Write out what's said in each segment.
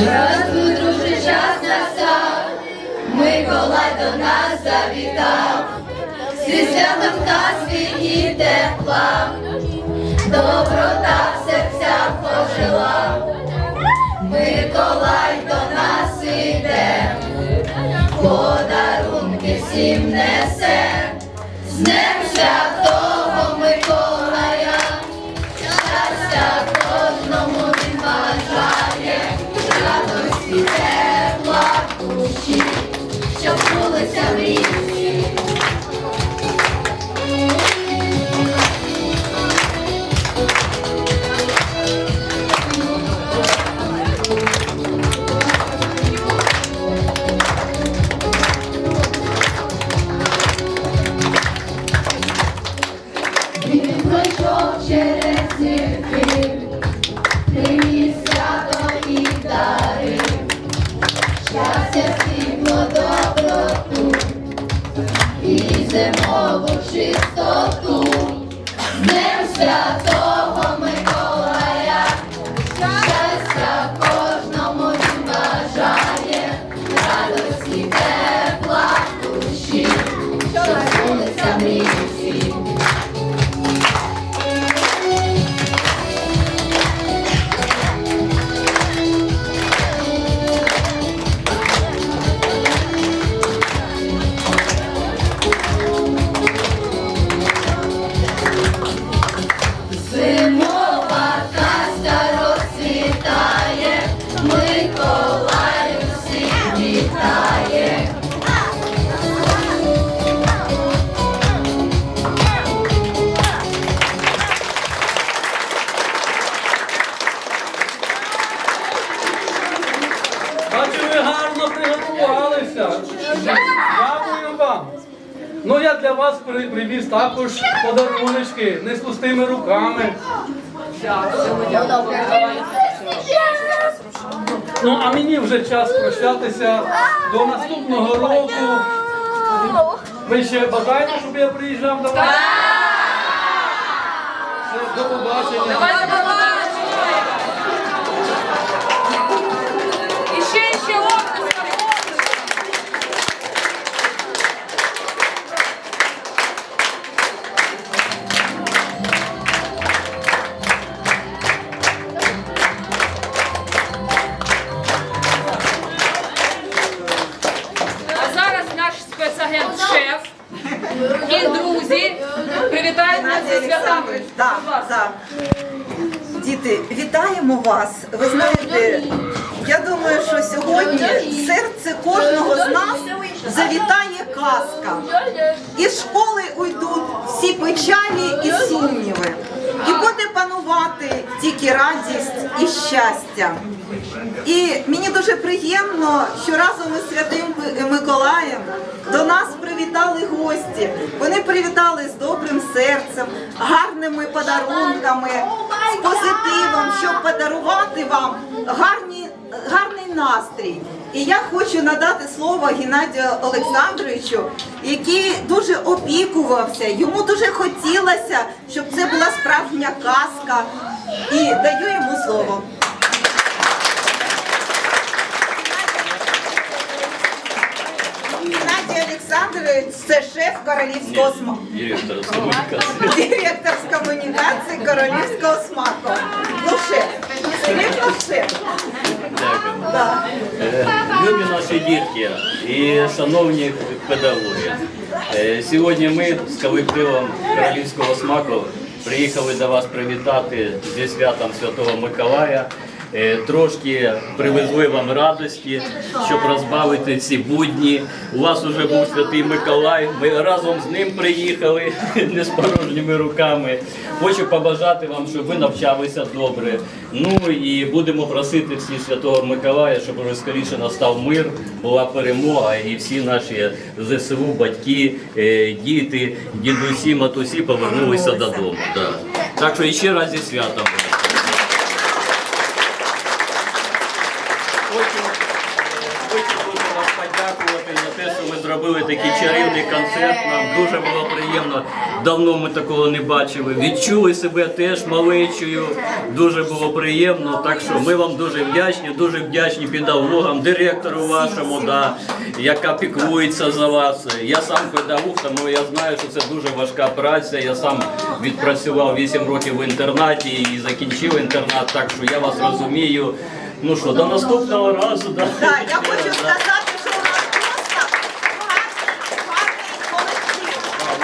Здравствуй, друже, час настав, Миколай до нас завітав, зі святом казки і тепла, доброта і в чистоту. З Днем Святого приготувалися. Дякую вам. Ну, я для вас привіз також подаруночки, не з пустими руками. Ну, а мені вже час прощатися до наступного року. Ви ще бажаєте, щоб я приїжджав до вас? До побачення. Ще, ще Діти, вітаємо вас. Ви знаєте, я думаю, що сьогодні в серце кожного з нас завітає казка. Із школи уйдуть всі печалі і сумніви. І буде панувати тільки радість і щастя. І мені дуже приємно, що разом із святим Миколаєм до нас привітали гості. Вони привітали з добрим серцем, гарними подарунками, з позитивом, щоб подарувати вам гарні, гарний настрій. І я хочу надати слово Геннадію Олександровичу, який дуже опікувався. Йому дуже хотілося, щоб це була справжня казка. І даю йому слово. Геннадій Олександрович це шеф королівського смаку. Директор з комунікації. Директор з комунікації королівського смаку. Ну, шеф. Любі наші дітки і шановні педагоги. е, Сьогодні ми з колективом Королівського смаку приїхали до вас привітати зі святом Святого Миколая. Е, Трошки привезли вам радості, щоб розбавити ці будні. У вас вже був святий Миколай. Ми разом з ним приїхали не з порожніми руками. Хочу побажати вам, щоб ви навчалися добре. Ну і будемо просити всі святого Миколая, щоб уже скоріше настав мир, була перемога, і всі наші ЗСУ, батьки, е, діти, дідусі, матусі повернулися додому. Так що іще раз зі святом. Хочу вам подякувати за те, що ви зробили такий чарівний концерт. Нам дуже було приємно. Давно ми такого не бачили. Відчули себе теж малечою. Дуже було приємно. Так що ми вам дуже вдячні, дуже вдячні педагогам, директору вашому, да, яка піклується за вас. Я сам педагог, тому я знаю, що це дуже важка праця. Я сам відпрацював 8 років в інтернаті і закінчив інтернат, так що я вас розумію. Ну що, до наступного разу. Да. Я хочу сказати, що у нас просто гарний, гарний колектив. Ми живемо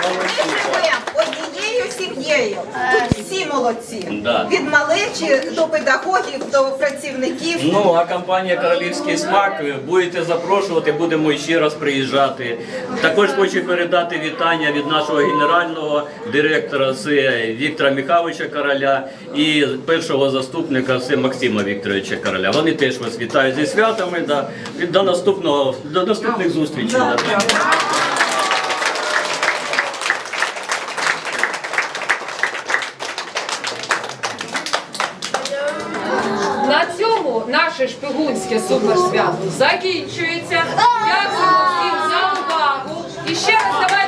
однією сім'єю. Тут всі молодці. Да. Від малечі до педагогів, до працівників. Ну, а компанія Королівський смак е, будете запрошувати, будемо ще раз приїжджати. Також хочу передати вітання від нашого генерального директора це Віктора Михайловича Короля і першого заступника це Максима Вікторовича Короля. Вони теж вас вітають зі святами. Да. І до наступного до наступних зустрічей. Да. Наше шпигунське суперсвято закінчується. Дякую всім за увагу. І ще раз давайте